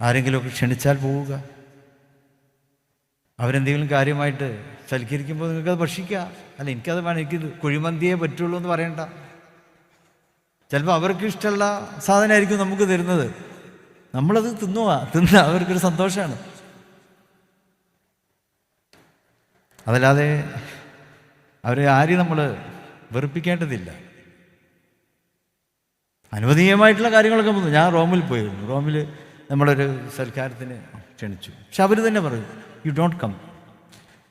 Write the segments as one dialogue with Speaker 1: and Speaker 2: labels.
Speaker 1: ആരെങ്കിലുമൊക്കെ ക്ഷണിച്ചാൽ പോവുക. അവരെന്തെങ്കിലും കാര്യമായിട്ട് സൽക്കരിക്കുമ്പോൾ നിങ്ങൾക്കത് ഭക്ഷിക്കാം അല്ല എനിക്കത് വേണം എനിക്ക് കുഴിമന്തിയേ പറ്റുള്ളൂ എന്ന് പറയണ്ട. ചിലപ്പോൾ അവർക്ക് ഇഷ്ടമുള്ള സാധനമായിരിക്കും നമുക്ക് തരുന്നത്. നമ്മളത് തിന്നുക തിന്ന അവർക്കൊരു സന്തോഷമാണ്. അതല്ലാതെ അവരെ ആരെയും നമ്മൾ വെറുപ്പിക്കേണ്ടതില്ല. അനുവദീയമായിട്ടുള്ള കാര്യങ്ങളൊക്കെ ഞാൻ റോമിൽ പോയിരുന്നു. റോമിൽ നമ്മളൊരു സൽക്കാരത്തിന് ക്ഷണിച്ചു. പക്ഷെ അവർ തന്നെ പറയും you don't come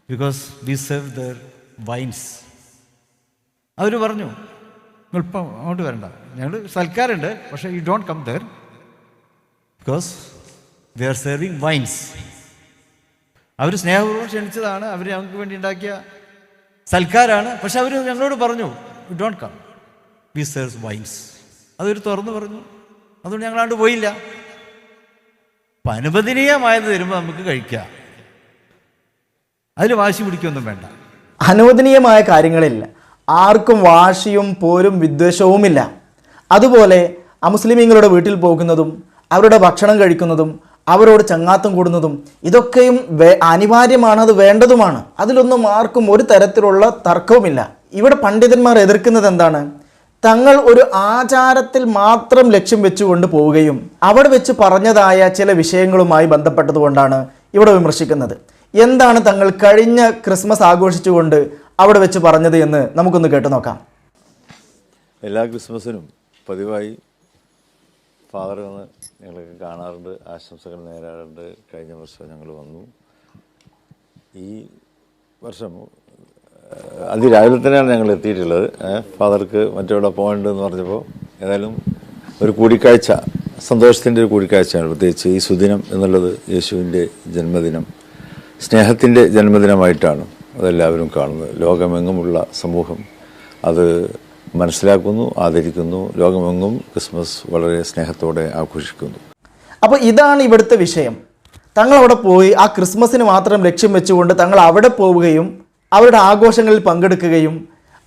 Speaker 1: because we serve there wines അവർ പറഞ്ഞു ഇപ്പം അങ്ങോട്ട് വരണ്ട. ഞങ്ങൾ സൽക്കാരുണ്ട് പക്ഷേ you don't come there because we are serving wines അവർ സ്നേഹപൂർവം ക്ഷണിച്ചതാണ് അവർ ഞങ്ങൾക്ക് വേണ്ടി ഉണ്ടാക്കിയ സൽക്കാരാണ് പക്ഷെ അവർ ഞങ്ങളോട് പറഞ്ഞു you don't come we serve wines അതൊരു തുറന്നു പറഞ്ഞു അതുകൊണ്ട് ഞങ്ങളാണ്ട് പോയില്ല. അനുവദനീയമായത് തരുമ്പോൾ നമുക്ക് കഴിക്കാം. അതിൽ വാശി പിടിക്കൊന്നും വേണ്ട.
Speaker 2: അനുവദനീയമായ കാര്യങ്ങളിൽ ആർക്കും വാശിയും പോരും വിദ്വേഷവുമില്ല. അതുപോലെ അമുസ്ലിമീങ്ങളുടെ വീട്ടിൽ പോകുന്നതും അവരുടെ ഭക്ഷണം കഴിക്കുന്നതും അവരോട് ചങ്ങാത്തം കൂടുന്നതും ഇതൊക്കെയും അനിവാര്യമാണ് അത് വേണ്ടതുമാണ്. അതിലൊന്നും ആർക്കും ഒരു തരത്തിലുള്ള തർക്കവുമില്ല. ഇവിടെ പണ്ഡിതന്മാർ എതിർക്കുന്നത് എന്താണ്? തങ്ങൾ ഒരു ആചാരത്തിൽ മാത്രം ലക്ഷ്യം വെച്ചുകൊണ്ട് പോവുകയും അവിടെ വെച്ച് പറഞ്ഞതായ ചില വിഷയങ്ങളുമായി ബന്ധപ്പെട്ടതുകൊണ്ടാണ് ഇവിടെ വിമർശിക്കുന്നത്. എന്താണ് തങ്ങൾ കഴിഞ്ഞ ക്രിസ്മസ് ആഘോഷിച്ചുകൊണ്ട് അവിടെ വെച്ച് പറഞ്ഞത് എന്ന് നമുക്കൊന്ന് കേട്ടു നോക്കാം.
Speaker 3: എല്ലാ ക്രിസ്മസിനും പതിവായി ഫാദർ വന്ന് ഞങ്ങളൊക്കെ കാണാറുണ്ട് ആശംസകൾ നേരാറുണ്ട്. കഴിഞ്ഞ വർഷം ഞങ്ങൾ വന്നു. ഈ വർഷം അതിരാവിലെ തന്നെയാണ് ഞങ്ങൾ എത്തിയിട്ടുള്ളത്. ഫാദർക്ക് മറ്റെവിടെ പോകേണ്ടതെന്ന് പറഞ്ഞപ്പോൾ ഏതായാലും ഒരു കൂടിക്കാഴ്ച സന്തോഷത്തിന്റെ ഒരു കൂടിക്കാഴ്ചയാണ്. പ്രത്യേകിച്ച് ഈ സുദിനം എന്നുള്ളത് യേശുവിന്റെ ജന്മദിനം സ്നേഹത്തിന്റെ ജന്മദിനമായിട്ടാണ് അതെല്ലാവരും കാണുന്നത്. ലോകമെങ്ങുമുള്ള സമൂഹം അത് മനസ്സിലാക്കുന്നു ആദരിക്കുന്നു ലോകമെങ്ങും ക്രിസ്മസ് വളരെ സ്നേഹത്തോടെ ആഘോഷിക്കുന്നു.
Speaker 2: അപ്പോൾ ഇതാണ് ഇവിടുത്തെ വിഷയം. തങ്ങൾ അവിടെ പോയി ആ ക്രിസ്മസിന് മാത്രം ലക്ഷ്യം വെച്ചുകൊണ്ട് തങ്ങൾ അവിടെ പോവുകയും അവരുടെ ആഘോഷങ്ങളിൽ പങ്കെടുക്കുകയും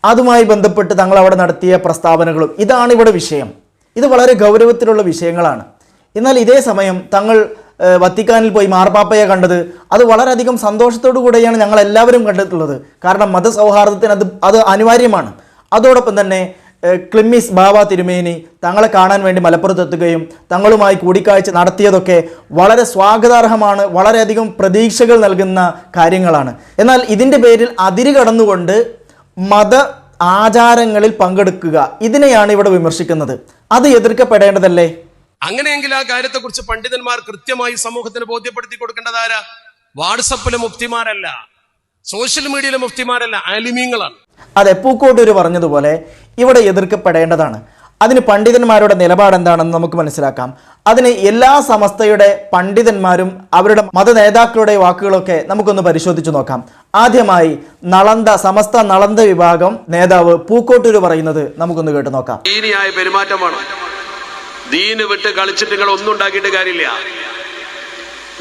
Speaker 2: അതുമായി ബന്ധപ്പെട്ട് തങ്ങൾ അവിടെ നടത്തിയ പ്രസ്താവനകളും. ഇതാണ് ഇവിടെ വിഷയം. ഇത് വളരെ ഗൗരവത്തിലുള്ള വിഷയങ്ങളാണ്. എന്നാൽ ഇതേ സമയം തങ്ങൾ വത്തിക്കാനിൽ പോയി മാർപ്പാപ്പയെ കണ്ടത് അത് വളരെയധികം സന്തോഷത്തോടു കൂടെയാണ് ഞങ്ങൾ എല്ലാവരും കണ്ടിട്ടുള്ളത്. കാരണം മതസൗഹാർദ്ദത്തിന് അത് അത് അനിവാര്യമാണ്. അതോടൊപ്പം തന്നെ ക്ലിമ്മിസ് ബാബ തിരുമേനി തങ്ങളെ കാണാൻ വേണ്ടി മലപ്പുറത്തെത്തുകയും തങ്ങളുമായി കൂടിക്കാഴ്ച നടത്തിയതൊക്കെ വളരെ സ്വാഗതാർഹമാണ് വളരെയധികം പ്രതീക്ഷകൾ നൽകുന്ന കാര്യങ്ങളാണ്. എന്നാൽ ഇതിന്റെ പേരിൽ അതിര് കടന്നുകൊണ്ട് മത ആചാരങ്ങളിൽ പങ്കെടുക്കുക ഇതിനെയാണ് ഇവിടെ വിമർശിക്കുന്നത്. അത് എതിർക്കപ്പെടേണ്ടതല്ലേ?
Speaker 4: അങ്ങനെയെങ്കിൽ ആ കാര്യത്തെക്കുറിച്ച് പണ്ഡിതന്മാർ കൃത്യമായി സമൂഹത്തിന് ബോധ്യപ്പെടുത്തി കൊടുക്കേണ്ടത് ആരാ? വാട്സപ്പിലെ മുഫ്തിമാരല്ല സോഷ്യൽ മീഡിയയിലെ മുഫ്തിമാരല്ല ആലിമീങ്ങളാണ്
Speaker 2: അതെ പൂക്കോട്ടൂര് പറഞ്ഞതുപോലെ ഇവിടെ എതിർക്കപ്പെടേണ്ടതാണ്. അതിന് പണ്ഡിതന്മാരുടെ നിലപാട് എന്താണെന്ന് നമുക്ക് മനസ്സിലാക്കാം. അതിന് എല്ലാ സമസ്തയുടെ പണ്ഡിതന്മാരും അവരുടെ മത നേതാക്കളുടെ വാക്കുകളൊക്കെ നമുക്കൊന്ന് പരിശോധിച്ചു നോക്കാം. ആദ്യമായി നളന്ത സമസ്ത നളന്ത വിഭാഗം നേതാവ് പൂക്കോട്ടൂര് പറയുന്നത് നമുക്കൊന്ന് കേട്ടു നോക്കാം.
Speaker 4: ദീനിയായ പെരുമാറ്റമാണ് ദീന് വിട്ട് കളിച്ചിട്ട് നിങ്ങൾ ഒന്നും ഉണ്ടാക്കിയിട്ട് കാര്യമില്ല.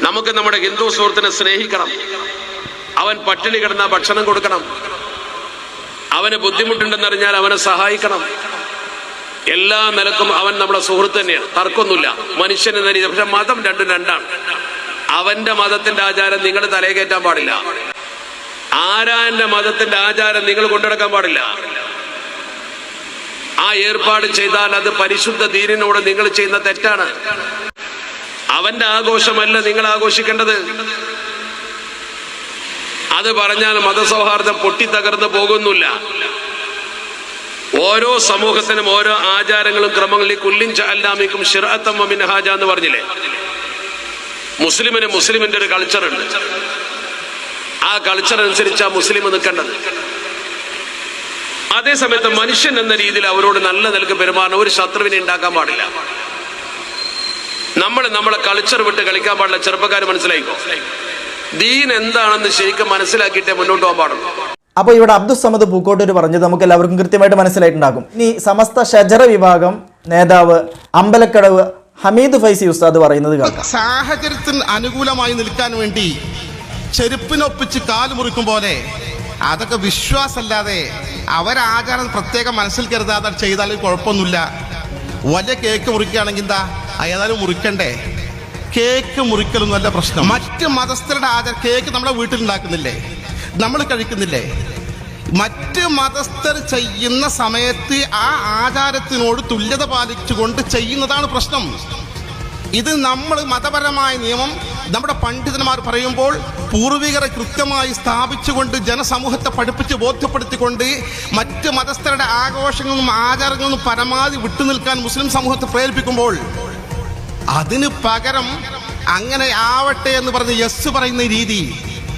Speaker 4: നമുക്ക് നമ്മുടെ ഹിന്ദു സുഹൃത്തിനെ സ്നേഹിക്കണം. അവൻ പട്ടിണി കിടന്ന ഭക്ഷണം കൊടുക്കണം. അവന് ബുദ്ധിമുട്ടുണ്ടെന്നറിഞ്ഞാൽ അവനെ സഹായിക്കണം. എല്ലാ നിലക്കും അവൻ നമ്മുടെ സുഹൃത്ത് തന്നെയാണ് തർക്കമൊന്നുമില്ല. മനുഷ്യൻ എന്ന രീതി. പക്ഷെ മതം രണ്ടും രണ്ടാണ്. അവന്റെ മതത്തിന്റെ ആചാരം നിങ്ങൾ തലയെ കയറ്റാൻ പാടില്ല. ആരാന്റെ മതത്തിന്റെ ആചാരം നിങ്ങൾ കൊണ്ടുനടക്കാൻ പാടില്ല. ആ ഏർപ്പാട് ചെയ്താൽ അത് പരിശുദ്ധ ദീനിനോട് നിങ്ങൾ ചെയ്യുന്ന തെറ്റാണ്. അവന്റെ ആഘോഷമല്ല നിങ്ങൾ ആഘോഷിക്കേണ്ടത്. അത് പറഞ്ഞാൽ മതസൗഹാർദ്ദം പൊട്ടിത്തകർന്ന് പോകുന്നില്ല. ഓരോ സമൂഹത്തിനും ഓരോ ആചാരങ്ങളും ക്രമങ്ങളിൽ കുല്ലിൻ അല്ലാമിക്കും ഷിറത്തം മിൻഹാജ എന്ന് പറഞ്ഞില്ലേ? മുസ്ലിമിന് മുസ്ലിമിന്റെ ഒരു കൾച്ചർ ഉണ്ട്. ആ കൾച്ചർ അനുസരിച്ചാ മുസ്ലിം നിൽക്കേണ്ടത്. അതേസമയത്ത് മനുഷ്യൻ എന്ന രീതിയിൽ അവരോട് നല്ല നിലയ്ക്ക് പെരുമാറണം. ഒരു ശത്രുവിനെ ഉണ്ടാക്കാൻ പാടില്ല. നമ്മൾ നമ്മളെ കൾച്ചർ വിട്ട് കളിക്കാൻ പാടില്ല. ചെറുപ്പക്കാർ മനസ്സിലായിക്കോ? ദീൻ എന്താണെന്ന് ശരിക്കും മനസ്സിലാക്കിയിട്ടേ മുന്നോട്ട് പോകാൻ പാടുള്ളൂ.
Speaker 2: അപ്പോൾ ഇവിടെ അബ്ദുൽ സമദ് പൂക്കോട്ടൂര് പറഞ്ഞത് നമുക്ക് എല്ലാവർക്കും കൃത്യമായിട്ട് മനസ്സിലായിട്ടുണ്ടാകും. ഇനി സമസ്ത ഷജറ വിഭാഗം നേതാവ് അമ്പലക്കടവ് ഹമീദ് ഫൈസി ഉസ്താദ് പറയുന്നത് കേൾക്കാം.
Speaker 5: സാഹചര്യത്തിന് അനുകൂലമായി നിൽക്കാൻ വേണ്ടി ചെരുപ്പിനൊപ്പിച്ച് കാൽ മുറിക്കും പോലെ അതൊക്കെ വിശ്വാസമല്ലാതെ അവരാചാരം പ്രത്യേകം മനസ്സിൽ കരുതാതെ ചെയ്താൽ കുഴപ്പമൊന്നുമില്ല. വലിയ കേക്ക് മുറിക്കുകയാണെങ്കിൽ എന്താ? ഏതായാലും മുറിക്കണ്ടേ? കേക്ക് മുറിക്കലൊന്നും അല്ല പ്രശ്നം. മറ്റ് മതസ്ഥരുടെ ആചാര കേക്ക് നമ്മുടെ വീട്ടിൽ ഉണ്ടാക്കുന്നില്ലേ നമ്മൾ കഴിക്കുന്നില്ലേ? മറ്റ് മതസ്ഥർ ചെയ്യുന്ന സമയത്ത് ആ ആചാരത്തിനോട് തുല്യത പാലിച്ചുകൊണ്ട് ചെയ്യുന്നതാണ് പ്രശ്നം. ഇത് നമ്മൾ മതപരമായ നിയമം നമ്മുടെ പണ്ഡിതന്മാർ പറയുമ്പോൾ പൂർവികരെ കൃത്യമായി സ്ഥാപിച്ചുകൊണ്ട് ജനസമൂഹത്തെ പഠിപ്പിച്ച് ബോധ്യപ്പെടുത്തിക്കൊണ്ട് മറ്റ് മതസ്ഥരുടെ ആഘോഷങ്ങളും ആചാരങ്ങളും പരമാവധി വിട്ടുനിൽക്കാൻ മുസ്ലിം സമൂഹത്തെ പ്രേരിപ്പിക്കുമ്പോൾ അതിന് പകരം അങ്ങനെ ആവട്ടെ എന്ന് പറഞ്ഞ് യെസ് പറയുന്ന രീതി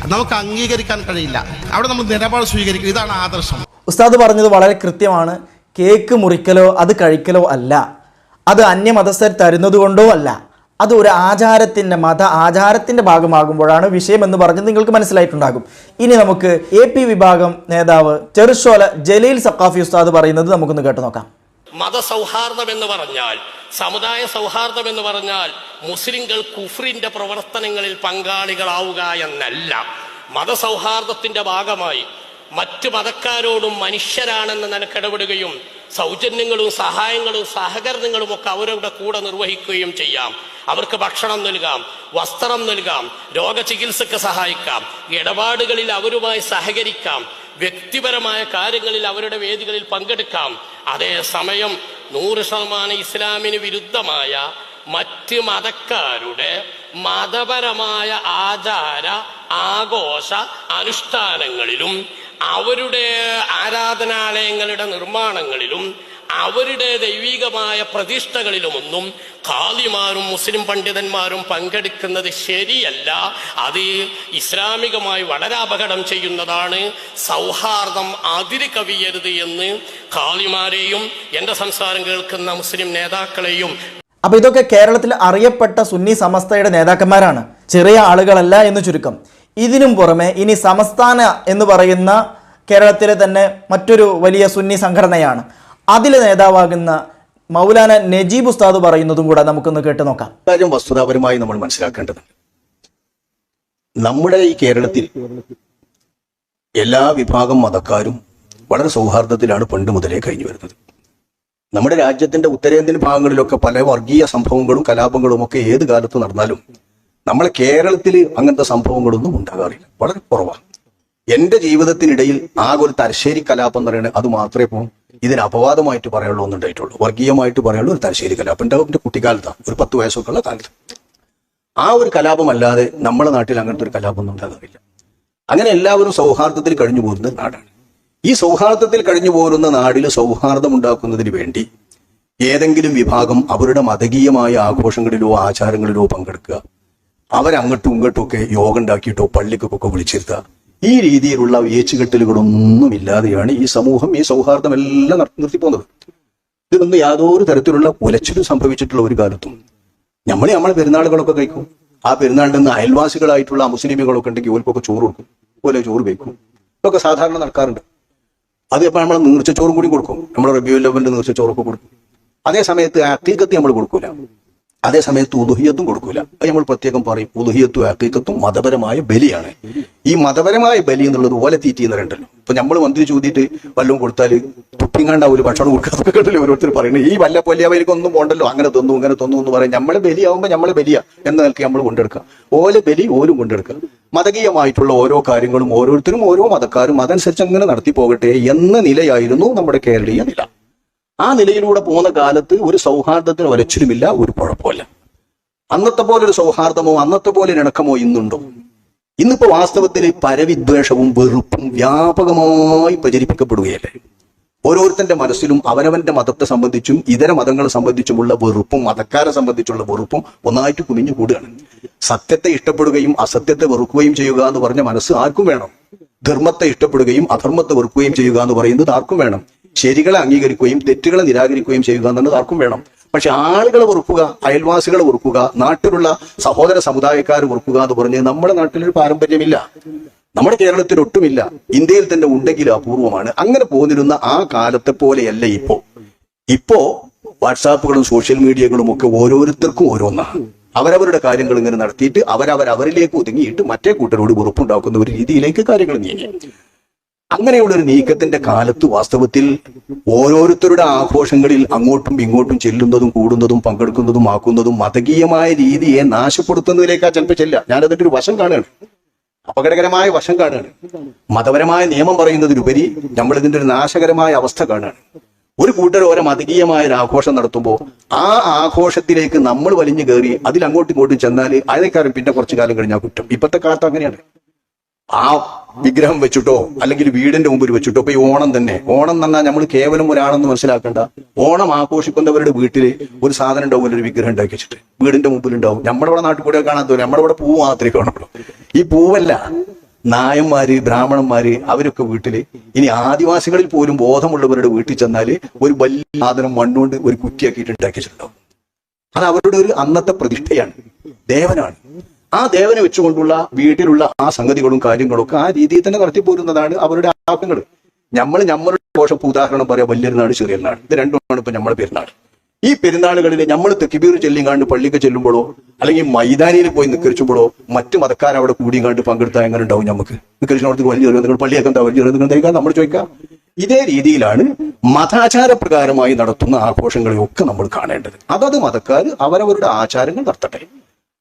Speaker 5: നമുക്ക് അംഗീകരിക്കാൻ കഴിയില്ല. അവിടെ നമ്മൾ നിലപാട് സ്വീകരിക്കും. ഇതാണ് ആദർശം.
Speaker 2: ഉസ്താദ് പറഞ്ഞത് വളരെ കൃത്യമാണ്. കേക്ക് മുറിക്കലോ അത് കഴിക്കലോ അല്ല. അത് അന്യമതസ്ഥർ തരുന്നത് കൊണ്ടോ അല്ല. അത് ഒരു ആചാരത്തിന്റെ മത ആചാരത്തിന്റെ ഭാഗമാകുമ്പോഴാണ് വിഷയമെന്ന് പറഞ്ഞ് നിങ്ങൾക്ക് മനസ്സിലായിട്ടുണ്ടാകും. ഇനി നമുക്ക് എ പി വിഭാഗം നേതാവ് ചെറുശോല ജലീൽ സക്കാഫി ഉസ്താദ് പറയുന്നത് നമുക്കൊന്ന് കേട്ടു നോക്കാം.
Speaker 6: മതസൗഹാർദ്ദം എന്ന് പറഞ്ഞാൽ സമുദായ സൗഹാർദ്ദം എന്ന് പറഞ്ഞാൽ മുസ്ലിങ്ങൾ കുഫ്രിന്റെ പ്രവർത്തനങ്ങളിൽ പങ്കാളികളാവുക എന്നല്ല. മതസൗഹാർദ്ദത്തിന്റെ ഭാഗമായി മറ്റു മതക്കാരോടും മനുഷ്യരാണെന്ന് നിനക്കിടപെടുകയും സൗജന്യങ്ങളും സഹായങ്ങളും സഹകരണങ്ങളും ഒക്കെ അവരുടെ കൂടെ നിർവഹിക്കുകയും ചെയ്യാം. അവർക്ക് ഭക്ഷണം നൽകാം വസ്ത്രം നൽകാം രോഗചികിത്സക്ക് സഹായിക്കാം ഇടപാടുകളിൽ അവരുമായി സഹകരിക്കാം വ്യക്തിപരമായ കാര്യങ്ങളിൽ അവരുടെ വേദികളിൽ പങ്കെടുക്കാം. അതേസമയം നൂറ് ശതമാനം ഇസ്ലാമിന് വിരുദ്ധമായ മറ്റ് മതക്കാരുടെ മതപരമായ ആചാര ആഘോഷ അനുഷ്ഠാനങ്ങളിലും അവരുടെ ആരാധനാലയങ്ങളുടെ നിർമ്മാണങ്ങളിലും അവരുടെ ദൈവികമായ പ്രതിഷ്ഠകളിലുമൊന്നും ഖാദിമാരും മുസ്ലിം പണ്ഡിതന്മാരും പങ്കെടുക്കുന്നത് ശരിയല്ല. അത് ഇസ്ലാമികമായി വളരെ അപകടം ചെയ്യുന്നതാണ്. സൗഹാർദ്ദം അതിര് കവിയരുത് എന്ന് ഖാദിമാരെയും എന്റെ സംസാരം കേൾക്കുന്ന മുസ്ലിം നേതാക്കളെയും
Speaker 2: അപ്പൊ ഇതൊക്കെ കേരളത്തിൽ അറിയപ്പെട്ട സുന്നി സമസ്തയുടെ നേതാക്കന്മാരാണ്. ചെറിയ ആളുകളല്ല എന്ന് ചുരുക്കം. ഇതിനും പുറമെ ഇനി സമസ്ഥാന എന്ന് പറയുന്ന കേരളത്തിലെ തന്നെ മറ്റൊരു വലിയ സുന്നി സംഘടനയാണ്. അതിലെ നേതാവാകുന്ന മൗലാന നജീബ് ഉസ്താദ് പറയുന്നതും കൂടെ നമുക്കൊന്ന് കേട്ട് നോക്കാം.
Speaker 7: കാര്യം വസ്തുതാപരമായി നമ്മൾ മനസ്സിലാക്കേണ്ടത് നമ്മുടെ ഈ കേരളത്തിൽ എല്ലാ വിഭാഗം മതക്കാരും വളരെ സൗഹാർദ്ദത്തിലാണ് പണ്ട് മുതലേ കഴിഞ്ഞു വരുന്നത്. നമ്മുടെ രാജ്യത്തിന്റെ ഉത്തരേന്ത്യൻ ഭാഗങ്ങളിലൊക്കെ പല വർഗീയ സംഭവങ്ങളും കലാപങ്ങളും ഒക്കെ ഏത് കാലത്ത് നടന്നാലും നമ്മളെ കേരളത്തിൽ അങ്ങനത്തെ സംഭവങ്ങളൊന്നും ഉണ്ടാകാറില്ല. വളരെ കുറവാണ്. എന്റെ ജീവിതത്തിനിടയിൽ ആകെ ഒരു തലശ്ശേരി കലാപം എന്ന് പറയുന്നത് അത് മാത്രമേ ഇപ്പോൾ ഇതിന് അപവാദമായിട്ട് പറയാനുള്ള ഒന്നുണ്ടായിട്ടുള്ളൂ. വർഗീയമായിട്ട് പറയാനുള്ള ഒരു തലശ്ശേരി കലാപം ഉണ്ടാവും കുട്ടിക്കാലത്താണ് ഒരു പത്ത് വയസ്സൊക്കെ ഉള്ള കാലത്ത്. ആ ഒരു കലാപമല്ലാതെ നമ്മുടെ നാട്ടിൽ അങ്ങനത്തെ ഒരു കലാപമൊന്നും ഉണ്ടാകാറില്ല. അങ്ങനെ എല്ലാവരും സൗഹാർദ്ദത്തിൽ കഴിഞ്ഞു പോകുന്ന നാടാണ്. ഈ സൗഹാർദ്ദത്തിൽ കഴിഞ്ഞു പോരുന്ന നാടിൽ സൗഹാർദ്ദം ഉണ്ടാക്കുന്നതിന് വേണ്ടി ഏതെങ്കിലും വിഭാഗം അവരുടെ മതകീയമായ ആഘോഷങ്ങളിലോ ആചാരങ്ങളിലോ പങ്കെടുക്കുക. അവരങ്ങോട്ടും ഇങ്ങോട്ടും ഒക്കെ യോഗ ഉണ്ടാക്കിയിട്ടോ പള്ളിക്കൊക്കെ വിളിച്ചിരുത്തുക. ഈ രീതിയിലുള്ള ഏച്ചുകെട്ടലുകളൊന്നും ഇല്ലാതെയാണ് ഈ സമൂഹം ഈ സൗഹാർദ്ദം എല്ലാം നിർത്തിപ്പോകുന്നത്. ഇതിനൊന്നും യാതൊരു തരത്തിലുള്ള ഉലച്ചിലും സംഭവിച്ചിട്ടുള്ള ഒരു കാലത്തും. നമ്മൾ നമ്മളെ പെരുന്നാളുകളൊക്കെ കഴിക്കും. ആ പെരുന്നാളിൽ നിന്ന് അയൽവാസികളായിട്ടുള്ള മുസ്ലിമുകളൊക്കെ ഉണ്ടെങ്കിൽ ഓൽക്കൊക്കെ ചോറ് കൊടുക്കും. ഓലെ ചോറ് വയ്ക്കും ഇതൊക്കെ സാധാരണ നടക്കാറുണ്ട്. അത് എപ്പോൾ നമ്മൾ നീർച്ചച്ചോറും കൂടി കൊടുക്കും. നമ്മൾ റബിയു നീർച്ച നീർച്ചച്ചോറൊക്കെ കൊടുക്കും. അതേ സമയത്ത് അത്തീകത്തി നമ്മൾ കൊടുക്കൂല. അതേ സമയത്ത് ഉദുഹിയത്തും കൊടുക്കൂല. അത് നമ്മൾ പ്രത്യേകം പറയും. ഉദുഹിയത്തും അക്കീക്കത്തും മതപരമായ ബലിയാണ്. ഈ മതപരമായ ബലി എന്നുള്ളത് ഓല തീറ്റി എന്ന് പറയണ്ടല്ലോ ഇപ്പൊ നമ്മൾ മന്ത്രി ചൂതിയിട്ട് വല്ലതും കൊടുത്താൽ തുപ്പിങ്ങാണ്ടാവൂല ഭക്ഷണം കൊടുക്കാതൊക്കെ കണ്ടല്ലോ ഓരോരുത്തർ പറയുന്നത്. ഈ വല്ല പൊല്ലിയവർക്ക് ഒന്നും പോണ്ടല്ലോ. അങ്ങനെ തന്നു അങ്ങനെ തന്നു എന്ന് പറയും നമ്മളെ ബലിയാവുമ്പോൾ നമ്മളെ ബലിയ. എന്ന നിലയ്ക്ക് നമ്മൾ കൊണ്ടെടുക്കുക ഓല ബലി ഓലും കൊണ്ടെടുക്കുക മതകീയമായിട്ടുള്ള ഓരോ കാര്യങ്ങളും ഓരോരുത്തരും ഓരോ മതക്കാരും അതനുസരിച്ച് അങ്ങനെ നടത്തി പോകട്ടെ എന്ന നിലയായിരുന്നു നമ്മുടെ കേരളീയ നില. ആ നിലയിലൂടെ പോകുന്ന കാലത്ത് ഒരു സൗഹാർദ്ദത്തിന് ഒരച്ചിലുമില്ല ഒരു കുഴപ്പമില്ല അന്നത്തെ പോലെ ഒരു സൗഹാർദ്ദമോ അന്നത്തെ പോലെ ഇണക്കമോ ഇന്നുണ്ടോ? ഇന്നിപ്പോ വാസ്തവത്തിൽ പരവിദ്വേഷവും വെറുപ്പും വ്യാപകമായി പ്രചരിപ്പിക്കപ്പെടുകയല്ലേ? ഓരോരുത്തന്റെ മനസ്സിലും അവനവന്റെ മതത്തെ സംബന്ധിച്ചും ഇതര മതങ്ങളെ സംബന്ധിച്ചുമുള്ള വെറുപ്പും മതക്കാരെ സംബന്ധിച്ചുള്ള വെറുപ്പും ഒന്നായിട്ട് കുമിഞ്ഞു കൂടുകയാണ്. സത്യത്തെ ഇഷ്ടപ്പെടുകയും അസത്യത്തെ വെറുക്കുകയും ചെയ്യുക എന്ന് പറഞ്ഞ മനസ്സ് ആർക്കും വേണം. ധർമ്മത്തെ ഇഷ്ടപ്പെടുകയും അധർമ്മത്തെ വെറുക്കുകയും ചെയ്യുക എന്ന് പറയുന്നത് ആർക്കും വേണം. ശരികളെ അംഗീകരിക്കുകയും തെറ്റുകളെ നിരാകരിക്കുകയും ചെയ്യുക എന്നുള്ളത് ആർക്കും വേണം. പക്ഷെ ആളുകളെ ഉറക്കുക അയൽവാസികളെ ഉറക്കുക നാട്ടിലുള്ള സഹോദര സമുദായക്കാർ ഉറക്കുക എന്ന് പറഞ്ഞ് നമ്മുടെ നാട്ടിലൊരു പാരമ്പര്യമില്ല. നമ്മുടെ കേരളത്തിൽ ഒട്ടുമില്ല ഇന്ത്യയിൽ തന്നെ ഉണ്ടെങ്കിൽ അപൂർവമാണ്. അങ്ങനെ പോന്നിരുന്ന ആ കാലത്തെ പോലെയല്ല ഇപ്പോ. ഇപ്പോ വാട്സാപ്പുകളും സോഷ്യൽ മീഡിയകളും ഒക്കെ ഓരോരുത്തർക്കും ഓരോന്നാണ്. അവരവരുടെ കാര്യങ്ങൾ ഇങ്ങനെ നടത്തിയിട്ട് അവരവർ അവരിലേക്ക് ഒതുങ്ങിയിട്ട് മറ്റേ കൂട്ടരോട് ഉറപ്പുണ്ടാക്കുന്ന ഒരു രീതിയിലേക്ക് കാര്യങ്ങൾ നീങ്ങി. അങ്ങനെയുള്ള ഒരു നീക്കത്തിന്റെ കാലത്ത് വാസ്തവത്തിൽ ഓരോരുത്തരുടെ ആഘോഷങ്ങളിൽ അങ്ങോട്ടും ഇങ്ങോട്ടും ചെല്ലുന്നതും കൂടുന്നതും പങ്കെടുക്കുന്നതും ആക്കുന്നതും മതകീയമായ രീതിയെ നാശപ്പെടുത്തുന്നതിലേക്കാ ചിലപ്പോൾ ചെല്ലുക. ഞാനതിന്റെ ഒരു വശം കാണുകയാണ്. അപകടകരമായ വശം കാണുകയാണ്. മതപരമായ നിയമം പറയുന്നതിലുപരി നമ്മൾ ഇതിന്റെ ഒരു നാശകരമായ അവസ്ഥ കാണുകയാണ്. ഒരു കൂട്ടർ ഓരോ മതകീയമായ ഒരു ആഘോഷം നടത്തുമ്പോൾ ആ ആഘോഷത്തിലേക്ക് നമ്മൾ വലിഞ്ഞു കയറി അതിൽ അങ്ങോട്ടും ഇങ്ങോട്ടും ചെന്നാൽ അതിനേക്കാരും പിന്നെ കുറച്ചു കാലം കഴിഞ്ഞാൽ കുറ്റം. ഇപ്പോഴത്തെ കാലത്ത് അങ്ങനെയാണ്. ആ വിഗ്രഹം വെച്ചിട്ടോ അല്ലെങ്കിൽ വീടിന്റെ മുമ്പിൽ വെച്ചിട്ടോ ഇപ്പൊ ഈ ഓണം തന്നെ. ഓണം പറഞ്ഞാൽ നമ്മൾ കേവലം ഒരാണെന്ന് മനസ്സിലാക്കേണ്ട ഓണം ആഘോഷിക്കുന്നവരുടെ വീട്ടിൽ ഒരു സാധനം ഉണ്ടാവും ഒരു വിഗ്രഹം ഉണ്ടാക്കി വെച്ചിട്ട്. വീടിന്റെ മുമ്പിൽ ഉണ്ടാവും. നമ്മുടെ ഇവിടെ നാട്ടിൽ കൂടെ കാണാൻ തോന്നും നമ്മുടെ ഇവിടെ പൂവ് മാത്രമേ കാണുള്ളൂ. ഈ പൂവല്ല നായന്മാര് ബ്രാഹ്മണന്മാര് അവരൊക്കെ വീട്ടിൽ ഇനി ആദിവാസികളിൽ പോലും ബോധമുള്ളവരുടെ വീട്ടിൽ ചെന്നാൽ ഒരു വലിയ സാധനം മണ്ണുകൊണ്ട് ഒരു കുറ്റിയാക്കിയിട്ട് ഉണ്ടാക്കി വെച്ചിട്ടുണ്ടാവും. അത് അവരുടെ ഒരു അന്നത്തെ പ്രതിഷ്ഠയാണ്. ദേവനാണ്. ആ ദേവനെ വെച്ചുകൊണ്ടുള്ള വീട്ടിലുള്ള ആ സംഗതികളും കാര്യങ്ങളും ഒക്കെ ആ രീതിയിൽ തന്നെ നടത്തിപ്പോരുന്നതാണ് അവരുടെ ആഗ്രഹങ്ങൾ. നമ്മൾ നമ്മളുടെ ദോഷം ഉദാഹരണം പറയാം ചെറിയ നാട്. ഇത് രണ്ടുമാണ് ഇപ്പൊ നമ്മുടെ പെരുന്നാൾ ഈ പെരുന്നാളുകളിൽ നമ്മൾ തെക്കിബീർ ചെല്ലിങ്ങാണ്ട് പള്ളിക്ക് ചെല്ലുമ്പോഴോ അല്ലെങ്കിൽ മൈതാനിയിൽ പോയി നിക്കരിച്ചുമ്പോഴോ മറ്റു മതക്കാർ അവിടെ കൂടിയും പങ്കെടുത്താൽ എങ്ങനെ ഉണ്ടാവും നമുക്ക് നിക്കരിച്ചിടത്ത് വലിയ ചെറിയ പള്ളിയൊക്കെ എന്താ വലിയ ചെറിയ നമ്മൾ ചോദിക്കാം. ഇതേ രീതിയിലാണ് മതാചാര പ്രകാരമായി നടത്തുന്ന ആഘോഷങ്ങളെയൊക്കെ നമ്മൾ കാണേണ്ടത്. അതത് മതക്കാർ അവരവരുടെ ആചാരങ്ങൾ നടത്തട്ടെ.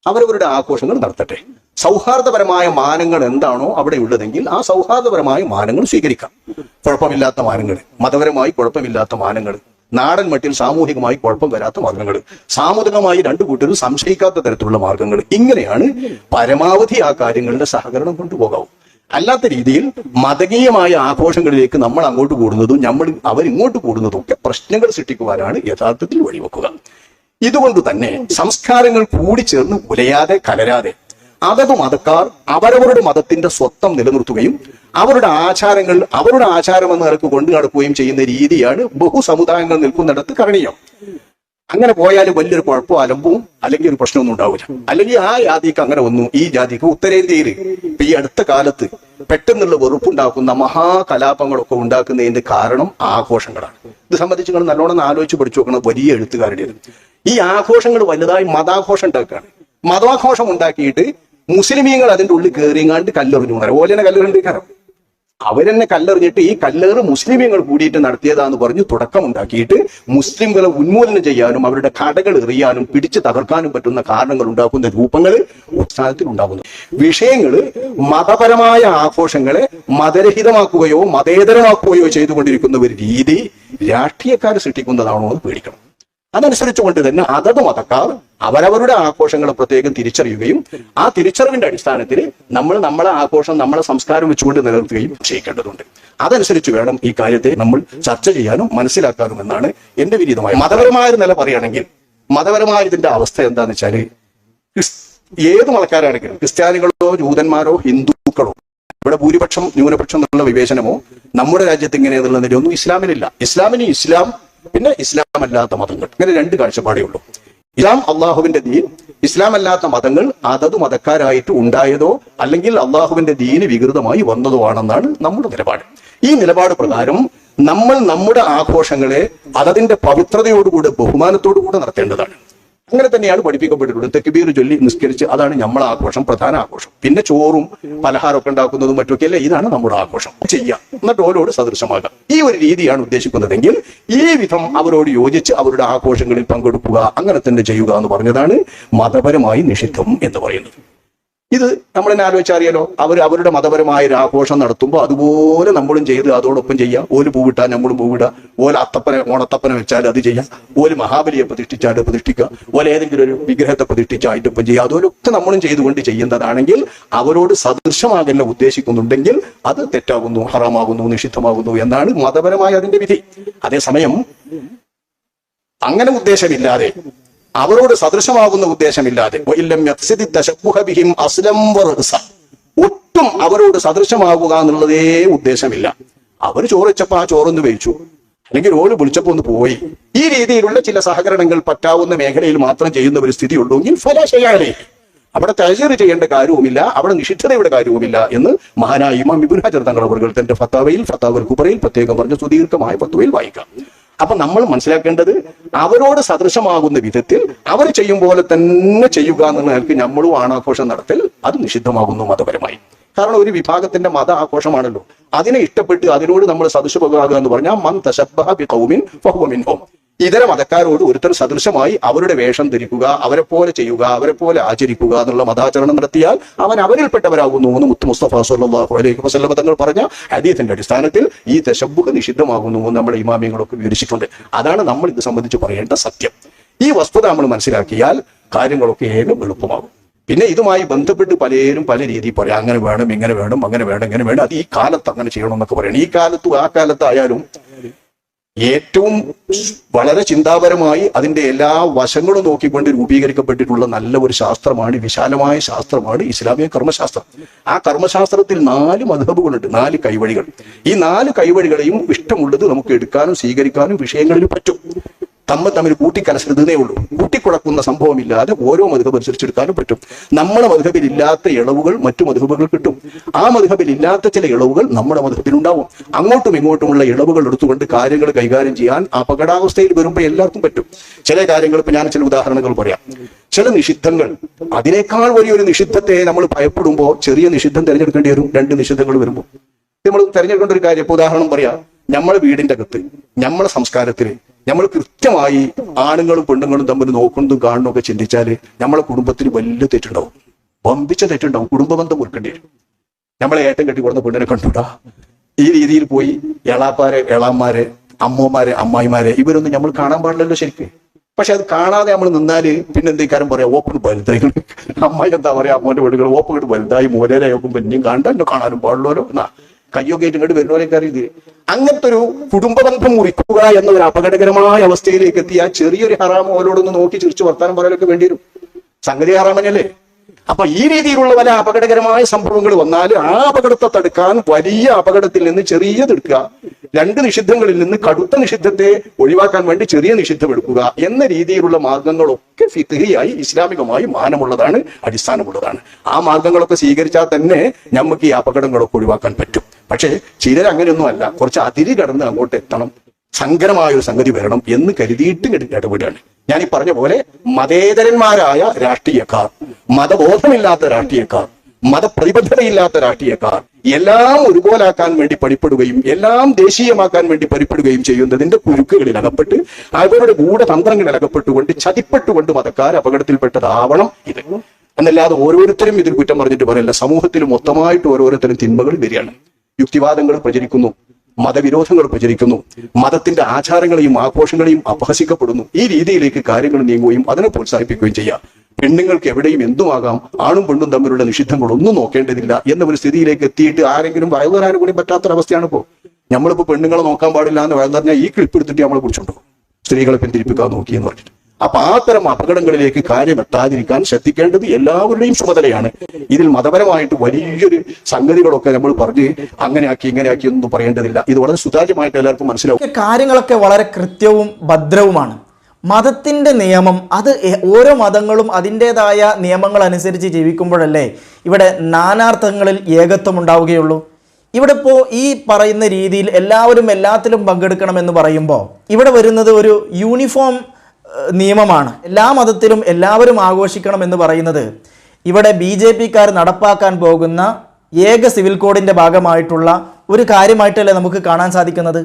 Speaker 7: അവരവരുടെ ആഘോഷങ്ങൾ നടത്തട്ടെ. സൗഹാർദ്ദപരമായ മാനങ്ങൾ എന്താണോ അവിടെ ഉള്ളതെങ്കിൽ ആ സൗഹാർദ്ദപരമായ മാനങ്ങൾ സ്വീകരിക്കാം. കുഴപ്പമില്ലാത്ത മാനങ്ങൾ മതപരമായി കുഴപ്പമില്ലാത്ത മാനങ്ങൾ നാടൻ മട്ടിൽ സാമൂഹികമായി കുഴപ്പം വരാത്ത മാർഗങ്ങൾ സാമൂഹികമായി രണ്ടു കൂട്ടരും സംശയിക്കാത്ത തരത്തിലുള്ള മാർഗങ്ങൾ. ഇങ്ങനെയാണ് പരമാവധി ആ കാര്യങ്ങളുടെ സഹകരണം കൊണ്ടുപോകാവും അല്ലാത്ത രീതിയിൽ മതകീയമായ ആഘോഷങ്ങളിലേക്ക് നമ്മൾ അങ്ങോട്ട് കൂടുന്നതും നമ്മൾ അവരിങ്ങോട്ട് കൂടുന്നതും ഒക്കെ പ്രശ്നങ്ങൾ സൃഷ്ടിക്കുവാനാണ് യഥാർത്ഥത്തിൽ വഴിവെക്കുക. ഇതുകൊണ്ട് തന്നെ സംസ്കാരങ്ങൾ കൂടി ചേർന്ന് ഉലയാതെ കലരാതെ അതത് മതക്കാർ അവരവരുടെ മതത്തിന്റെ സ്വത്വം നിലനിർത്തുകയും അവരുടെ ആചാരങ്ങൾ അവരുടെ ആചാരം എന്ന നിലയ്ക്ക് കൊണ്ടു നടക്കുകയും ചെയ്യുന്ന രീതിയാണ് ബഹുസമുദായങ്ങൾ നിൽക്കുന്നിടത്ത് കരണീയം. അങ്ങനെ പോയാൽ വലിയൊരു കുഴപ്പമോ അലമ്പവും അല്ലെങ്കിൽ ഒരു പ്രശ്നമൊന്നും ഉണ്ടാവില്ല. അല്ലെങ്കിൽ ആ ജാതിക്ക് അങ്ങനെ വന്നു ഈ ജാതിക്ക് ഉത്തരേന്ത്യയിൽ. ഇപ്പൊ ഈ അടുത്ത കാലത്ത് പെട്ടെന്നുള്ള വെറുപ്പുണ്ടാക്കുന്ന മഹാകലാപങ്ങളൊക്കെ ഉണ്ടാക്കുന്നതിന്റെ കാരണം ആഘോഷങ്ങളാണ്. ഇത് സംബന്ധിച്ച് നിങ്ങൾ നല്ലോണം ആലോചിച്ച് പഠിച്ചു നോക്കണം വലിയ എഴുത്തുകാരുടേത്. ഈ ആഘോഷങ്ങൾ വലുതായി മതാഘോഷം ഉണ്ടാക്കുകയാണ്. മതാഘോഷം ഉണ്ടാക്കിയിട്ട് മുസ്ലിമീങ്ങൾ അതിന്റെ ഉള്ളിൽ കയറിയങ്ങാണ്ട് കല്ലെറിഞ്ഞു ഓലെന്നെ കല്ലെറിഞ്ഞിരിക്കാറ് അവരെന്നെ കല്ലെറിഞ്ഞിട്ട് ഈ കല്ലേറ് മുസ്ലിമീങ്ങൾ കൂടിയിട്ട് നടത്തിയതാന്ന് പറഞ്ഞു തുടക്കമുണ്ടാക്കിയിട്ട് മുസ്ലിംകളെ ഉന്മൂലനം ചെയ്യാനും അവരുടെ കടകൾ എറിയാനും പിടിച്ചു തകർക്കാനും പറ്റുന്ന കാരണങ്ങൾ ഉണ്ടാക്കുന്ന രൂപങ്ങൾ ഉത്സാഹത്തിൽ ഉണ്ടാകുന്നു. വിഷയങ്ങൾ മതപരമായ ആഘോഷങ്ങളെ മതരഹിതമാക്കുകയോ മതേതരമാക്കുകയോ ചെയ്തുകൊണ്ടിരിക്കുന്ന ഒരു രീതി രാഷ്ട്രീയക്കാർ സൃഷ്ടിക്കുന്നതാണോ എന്ന് പേടിക്കണം. അതനുസരിച്ചുകൊണ്ട് തന്നെ അതത് മതക്കാർ അവരവരുടെ ആഘോഷങ്ങളെ പ്രത്യേകം തിരിച്ചറിയുകയും ആ തിരിച്ചറിവിന്റെ അടിസ്ഥാനത്തിൽ നമ്മൾ നമ്മളെ ആഘോഷം നമ്മളെ സംസ്കാരം വെച്ചുകൊണ്ട് നിലനിർത്തുകയും ചെയ്യേണ്ടതുണ്ട്. അതനുസരിച്ച് വേണം ഈ കാര്യത്തെ നമ്മൾ ചർച്ച ചെയ്യാനും മനസ്സിലാക്കാനും എന്നാണ് എന്റെ വിരീതമായ മതപരമായ നില പറയുകയാണെങ്കിൽ മതപരമായ ഇതിന്റെ അവസ്ഥ എന്താന്ന് വെച്ചാൽ ഏത് മതക്കാരാണെങ്കിലും ക്രിസ്ത്യാനികളോ ജൂതന്മാരോ ഹിന്ദുക്കളോ ഇവിടെ ഭൂരിപക്ഷം ന്യൂനപക്ഷം എന്നുള്ള വിവേചനമോ നമ്മുടെ രാജ്യത്ത് ഇങ്ങനെ എന്നുള്ള നിലയൊന്നും ഇസ്ലാമിനില്ല. ഇസ്ലാമിന് ഇസ്ലാം പിന്നെ ഇസ്ലാം അല്ലാത്ത മതങ്ങൾ. അങ്ങനെ രണ്ട് കാഴ്ചപ്പാടേ ഉള്ളൂ. ഇസ്ലാം അള്ളാഹുവിന്റെ ദീൻ. ഇസ്ലാം അല്ലാത്ത മതങ്ങൾ അതത് മതക്കാരായിട്ട് ഉണ്ടായതോ അല്ലെങ്കിൽ അള്ളാഹുവിന്റെ ദീന് വികൃതമായി വന്നതോ ആണെന്നാണ് നമ്മുടെ നിലപാട്. ഈ നിലപാട് പ്രകാരം നമ്മൾ നമ്മുടെ ആഘോഷങ്ങളെ അതതിന്റെ പവിത്രതയോടുകൂടെ ബഹുമാനത്തോടുകൂടെ നടത്തേണ്ടതാണ്. അങ്ങനെ തന്നെയാണ് പഠിപ്പിക്കപ്പെട്ടിട്ടുള്ളത്. തെക്കുബീർ ചൊല്ലി നിസ്കരിച്ച് അതാണ് നമ്മളെ ആഘോഷം പ്രധാന ആഘോഷം. പിന്നെ ചോറും പലഹാരമൊക്കെ ഉണ്ടാക്കുന്നതും മറ്റൊക്കെ അല്ലേ ഇതാണ് നമ്മുടെ ആഘോഷം. ചെയ്യാം. എന്നിട്ട് ഓരോട് സദൃശമാകാം ഈ ഒരു രീതിയാണ് ഉദ്ദേശിക്കുന്നതെങ്കിൽ ഈ വിധം അവരോട് യോജിച്ച് അവരുടെ ആഘോഷങ്ങളിൽ പങ്കെടുക്കുക അങ്ങനെ തന്നെ ചെയ്യുക എന്ന് പറഞ്ഞതാണ് മതപരമായി നിഷിദ്ധം എന്ന് പറയുന്നത്. ഇത് നമ്മൾ തന്നെ ആലോചിച്ചറിയാലോ? അവർ അവരുടെ മതപരമായ ഒരു ആഘോഷം നടത്തുമ്പോൾ അതുപോലെ നമ്മളും ചെയ്ത് അതോടൊപ്പം ചെയ്യാം. ഓൽ പൂവിട്ടാൽ നമ്മളും പൂവിടുക ഓല അത്തപ്പന ഓണത്തപ്പന വെച്ചാൽ അത് ചെയ്യാം. ഓൽ മഹാബലിയെ പ്രതിഷ്ഠിച്ചാൽ പ്രതിഷ്ഠിക്കുക. ഓല ഏതെങ്കിലും ഒരു വിഗ്രഹത്തെ പ്രതിഷ്ഠിച്ചാൽ അതിന്റെ ചെയ്യുക. അതുപോലൊക്കെ നമ്മളും ചെയ്തുകൊണ്ട് ചെയ്യുന്നതാണെങ്കിൽ അവരോട് സദൃശമാകല്ല ഉദ്ദേശിക്കുന്നുണ്ടെങ്കിൽ അത് തെറ്റാകുന്നു ഹറാമാകുന്നു നിഷിദ്ധമാകുന്നു എന്നാണ് മതപരമായ അതിന്റെ വിധി. അതേസമയം അങ്ങനെ ഉദ്ദേശമില്ലാതെ അവരോട് സദൃശമാകുന്ന ഉദ്ദേശമില്ലാതെ. ഒട്ടും അവരോട് സദൃശമാകുക എന്നുള്ളതേ ഉദ്ദേശമില്ല. അവർ ചോറിച്ചപ്പോ ആ ചോറൊന്ന് വേവിച്ചു. അല്ലെങ്കിൽ ഓൾ വിളിച്ചപ്പോ ഒന്ന് പോയി. ഈ രീതിയിലുള്ള ചില സഹകരണങ്ങൾ പറ്റാവുന്ന മേഖലയിൽ മാത്രം ചെയ്യുന്ന ഒരു സ്ഥിതി ഉള്ളൂങ്കിൽ ഫലാശയാലേ അവിടെ തഹസീർ ചെയ്യേണ്ട കാര്യവുമില്ല. അവിടെ നിഷിദ്ധതയുടെ കാര്യവുമില്ല എന്ന് മഹാനായ ഇമാം ഇബുൻ ഹജർ തങ്ങൾ അവർ തന്റെ ഫത്താവയിൽ ഫത്താവൽ കുബറയിൽ പ്രത്യേകം പറഞ്ഞ സുദീർഘമായ ഫത്തുവയിൽ വായിക്കാം. അപ്പൊ നമ്മൾ മനസ്സിലാക്കേണ്ടത് അവരോട് സദൃശമാകുന്ന വിധത്തിൽ അവർ ചെയ്യും പോലെ തന്നെ ചെയ്യുക എന്നുള്ള നിലയ്ക്ക് നമ്മളും ആണാഘോഷം നടത്തൽ അത് നിഷിദ്ധമാകുന്നു മതപരമായി. കാരണം ഒരു വിഭാഗത്തിന്റെ മത ആഘോഷമാണല്ലോ അതിനെ ഇഷ്ടപ്പെട്ട് അതിനോട് നമ്മൾ സദൃശമാകുക എന്ന് പറഞ്ഞാൽ മൻ തശബ്ബഹ ബി ഖൗമിൻ ഫഹുവ മിൻഹും. ഇതര മതക്കാരോട് ഒരുത്തർ സദൃശമായി അവരുടെ വേഷം ധരിക്കുക അവരെ പോലെ ചെയ്യുക അവരെ പോലെ ആചരിക്കുക എന്നുള്ള മതാചരണം നടത്തിയാൽ അവൻ അവരിൽപ്പെട്ടവരാകുന്നു എന്ന് മുത്ത് മുസ്തഫ സല്ലല്ലാഹു അലൈഹി വസല്ലം തങ്ങൾ പറഞ്ഞ ഹദീസിന്റെ അടിസ്ഥാനത്തിൽ ഈ ദശബുഖ നിഷിദ്ധമാകുന്നു എന്ന് നമ്മുടെ ഇമാമിയങ്ങളൊക്കെ വിവരിച്ചിട്ടുണ്ട്. അതാണ് നമ്മൾ ഇത് സംബന്ധിച്ച് പറയേണ്ട സത്യം. ഈ വസ്തുത നമ്മൾ മനസ്സിലാക്കിയാൽ കാര്യങ്ങളൊക്കെ ഏകം എളുപ്പമാകും. പിന്നെ ഇതുമായി ബന്ധപ്പെട്ട് പലരും പല രീതിയിൽ പറയാം. അങ്ങനെ വേണം ഇങ്ങനെ വേണം അങ്ങനെ വേണം ഇങ്ങനെ വേണം. അത് ഈ കാലത്ത് അങ്ങനെ ചെയ്യണം എന്നൊക്കെ പറയണം. ഈ കാലത്തും ആ കാലത്തായാലും ഏറ്റവും വളരെ ചിന്താപരമായി അതിന്റെ എല്ലാ വശങ്ങളും നോക്കിക്കൊണ്ട് രൂപീകരിക്കപ്പെട്ടിട്ടുള്ള നല്ല ഒരു ശാസ്ത്രമാണ് വിശാലമായ ശാസ്ത്രമാണ് ഇസ്ലാമിക കർമ്മശാസ്ത്രം. ആ കർമ്മശാസ്ത്രത്തിൽ നാല് മധബുകളുണ്ട് നാല് കൈവഴികൾ. ഈ നാല് കൈവഴികളെയും ഇഷ്ടമുള്ളത് നമുക്ക് എടുക്കാനും സ്വീകരിക്കാനും വിഷയങ്ങളിൽ പറ്റും. തമ്മിൽ തമ്മിൽ കൂട്ടിക്കലശരുതേ ഉള്ളൂ. കൂട്ടിക്കുഴക്കുന്ന സംഭവമില്ലാതെ ഓരോ മധുഹബ് അനുസരിച്ചെടുക്കാനും പറ്റും. നമ്മുടെ മധുഹബിൽ ഇല്ലാത്ത ഇളവുകൾ മറ്റു മധുഹബുകൾ കിട്ടും. ആ മധുഹബിൽ ഇല്ലാത്ത ചില ഇളവുകൾ നമ്മുടെ മധുഹബിൽ ഉണ്ടാവും അങ്ങോട്ടും ഇങ്ങോട്ടുമുള്ള ഇളവുകൾ എടുത്തുകൊണ്ട് കാര്യങ്ങൾ കൈകാര്യം ചെയ്യാൻ അപകടാവസ്ഥയിൽ വരുമ്പോൾ എല്ലാവർക്കും പറ്റും. ചില കാര്യങ്ങൾ ഇപ്പൊ ഞാൻ ചില ഉദാഹരണങ്ങൾ പറയാം. ചില നിഷിദ്ധങ്ങൾ. അതിനേക്കാൾ വലിയൊരു നിഷിദ്ധത്തെ നമ്മൾ ഭയപ്പെടുമ്പോൾ ചെറിയ നിഷിദ്ധം തിരഞ്ഞെടുക്കേണ്ടി വരും. രണ്ട് നിഷിദ്ധങ്ങൾ വരുമ്പോൾ നമ്മൾ തിരഞ്ഞെടുക്കേണ്ട ഒരു കാര്യം ഉദാഹരണം പറയാം. നമ്മളെ വീടിന്റെ അകത്ത് നമ്മളെ സംസ്കാരത്തിൽ നമ്മൾ കൃത്യമായി ആണുങ്ങളും പെണ്ണുങ്ങളും തമ്മിൽ നോക്കുന്നതും കാണുന്നതും ഒക്കെ ചിന്തിച്ചാൽ നമ്മളെ കുടുംബത്തിന് വലിയ തെറ്റുണ്ടാവും. വമ്പിച്ച തെറ്റുണ്ടാവും. കുടുംബ ബന്ധം മുറുക്കേണ്ടി വരും. നമ്മളെ ഏറ്റം കെട്ടി കൊടുത്ത പെണ്ണിനെ കണ്ടുടാ. ഈ രീതിയിൽ പോയി എളാപ്പാരെ എളാന്മാരെ അമ്മമാരെ അമ്മായിമാരെ ഇവരൊന്നും നമ്മൾ കാണാൻ പാടില്ലല്ലോ ശരിക്കും. പക്ഷെ അത് കാണാതെ നമ്മൾ നിന്നാൽ പിന്നെ എന്തെങ്കിലും പറയാം? ഓപ്പൺ വലുതായി അമ്മായി എന്താ പറയാ? അമ്മോന്റെ വീടുകൾ ഓപ്പൺ വലുതായി. മോലേലായി നോക്കുമ്പോ പിന്നെയും കാണണ്ട എന്നെ കാണാനും പാടുള്ളവരോ എന്നാ. കയ്യൊക്കെ ഇങ്ങോട്ട് വരുന്നവരൊക്കെ അറിയത് അങ്ങനത്തെ ഒരു കുടുംബ ബന്ധം മുറിക്കുക എന്നൊരു അപകടകരമായ അവസ്ഥയിലേക്ക് എത്തിയ ചെറിയൊരു ഹറാമ് ഓരോടൊന്ന് നോക്കി ചിരിച്ചു വർത്താനം പറയാനൊക്കെ വേണ്ടി വരും. സംഗതി ഹറാമനല്ലേ അപ്പൊ ഈ രീതിയിലുള്ള പല അപകടകരമായ സംഭവങ്ങൾ വന്നാൽ ആ അപകടത്തെ തടുക്കാൻ വലിയ അപകടത്തിൽ നിന്ന് ചെറിയതെടുക്കുക രണ്ട് നിഷിദ്ധങ്ങളിൽ നിന്ന് കടുത്ത നിഷിദ്ധത്തെ ഒഴിവാക്കാൻ വേണ്ടി ചെറിയ നിഷിദ്ധം എടുക്കുക എന്ന രീതിയിലുള്ള മാർഗങ്ങളൊക്കെ ഫിത്തിഹിയായി ഇസ്ലാമികമായി മാനമുള്ളതാണ് അടിസ്ഥാനമുള്ളതാണ്. ആ മാർഗങ്ങളൊക്കെ സ്വീകരിച്ചാൽ തന്നെ നമുക്ക് ഈ അപകടങ്ങളൊക്കെ ഒഴിവാക്കാൻ പറ്റും. പക്ഷേ ചിലർ അങ്ങനെയൊന്നും അല്ല. കുറച്ച് അതിരി കടന്ന് അങ്ങോട്ട് എത്തണം. സങ്കരമായ ഒരു സംഗതി വരണം എന്ന് കരുതിയിട്ടും ഇടപെടുകയാണ്. ഞാൻ ഈ പറഞ്ഞ പോലെ മതേതരന്മാരായ രാഷ്ട്രീയക്കാർ മതബോധമില്ലാത്ത രാഷ്ട്രീയക്കാർ മതപ്രതിബദ്ധതയില്ലാത്ത രാഷ്ട്രീയക്കാർ എല്ലാം ഒരുപോലാക്കാൻ വേണ്ടി പണിപ്പെടുകയും എല്ലാം ദേശീയമാക്കാൻ വേണ്ടി പണിപ്പെടുകയും ചെയ്യുന്നതിന്റെ കുരുക്കുകളിൽ അകപ്പെട്ട് അവരുടെ ഗൂഢതന്ത്രങ്ങളിൽ അകപ്പെട്ടുകൊണ്ട് ചതിപ്പെട്ടുകൊണ്ട് മതക്കാർ അപകടത്തിൽപ്പെട്ടതാവണം ഇത്. എന്നല്ലാതെ ഓരോരുത്തരും ഇതിൽ കുറ്റം പറഞ്ഞിട്ട് പറയില്ല. സമൂഹത്തിൽ മൊത്തമായിട്ട് ഓരോരുത്തരും തിന്മകൾ വരികയാണ്. യുക്തിവാദങ്ങൾ പ്രചരിക്കുന്നു. മതവിരോധങ്ങൾ പ്രചരിക്കുന്നു. മതത്തിന്റെ ആചാരങ്ങളെയും ആഘോഷങ്ങളെയും അപഹസിക്കപ്പെടുന്നു. ഈ രീതിയിലേക്ക് കാര്യങ്ങൾ നീങ്ങുകയും അതിനെ പ്രോത്സാഹിപ്പിക്കുകയും ചെയ്യാം. പെണ്ണുങ്ങൾക്ക് എവിടെയും എന്തുമാകാം? ആണും പെണ്ണും തമ്മിലുള്ള നിഷിദ്ധങ്ങൾ ഒന്നും നോക്കേണ്ടതില്ല എന്ന ഒരു സ്ഥിതിയിലേക്ക് എത്തിയിട്ട് ആരെങ്കിലും വയലുതരാനും കൂടി പറ്റാത്തൊരവസ്ഥയാണ് ഇപ്പോൾ നമ്മളിപ്പോൾ പെണ്ണുങ്ങളെ നോക്കാൻ പാടില്ല എന്ന് പറഞ്ഞാൽ ഈ ക്ലിപ്പ് എടുത്തിട്ട് നമ്മളെ കുറിച്ചുണ്ടോ? സ്ത്രീകളെ പിന്തിരിപ്പിക്കാൻ നോക്കി എന്ന് പറഞ്ഞിട്ട്. അപ്പൊ ആ തരം അപകടങ്ങളിലേക്ക് കാര്യം എത്താതിരിക്കാൻ ശ്രദ്ധിക്കേണ്ടത് എല്ലാവരുടെയും ചുമതലയാണ്. ഇതിൽ മതപരമായിട്ട് വലിയൊരു സംഗതികളൊക്കെ നമ്മൾ പറഞ്ഞ് അങ്ങനെയാക്കി ഇങ്ങനെയാക്കി ഒന്നും പറയേണ്ടതില്ല. ഇത് വളരെ സുതാര്യമായിട്ട് എല്ലാവർക്കും മനസ്സിലാവും.
Speaker 2: കാര്യങ്ങളൊക്കെ വളരെ കൃത്യവും ഭദ്രവുമാണ്. മതത്തിന്റെ നിയമം അത് ഓരോ മതങ്ങളും അതിന്റെതായ നിയമങ്ങൾ അനുസരിച്ച് ജീവിക്കുമ്പോഴല്ലേ ഇവിടെ നാനാർത്ഥങ്ങളിൽ ഏകത്വം ഉണ്ടാവുകയുള്ളൂ? ഇവിടെ ഇപ്പോൾ ഈ പറയുന്ന രീതിയിൽ എല്ലാവരും എല്ലാത്തിലും പങ്കെടുക്കണമെന്ന് പറയുമ്പോൾ ഇവിടെ വരുന്നത് ഒരു യൂണിഫോം നിയമമാണ്. എല്ലാ മതത്തിലും എല്ലാവരും ആഘോഷിക്കണം എന്ന് പറയുന്നത് ഇവിടെ ബി ജെ പിക്കാർ നടപ്പാക്കാൻ പോകുന്ന ഏക സിവിൽ കോഡിന്റെ ഭാഗമായിട്ടുള്ള ഒരു കാര്യമായിട്ടല്ലേ നമുക്ക് കാണാൻ സാധിക്കുന്നത്?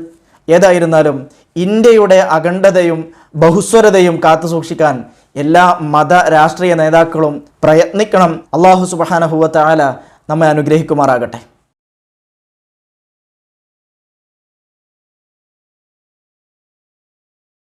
Speaker 2: ഏതായിരുന്നാലും ഇന്ത്യയുടെ അഖണ്ഡതയും ബഹുസ്വരതയും കാത്തുസൂക്ഷിക്കാൻ എല്ലാ മത രാഷ്ട്രീയ നേതാക്കളും പ്രയത്നിക്കണം. അള്ളാഹു സുബാനഹുവ ആല നമ്മെ അനുഗ്രഹിക്കുമാറാകട്ടെ.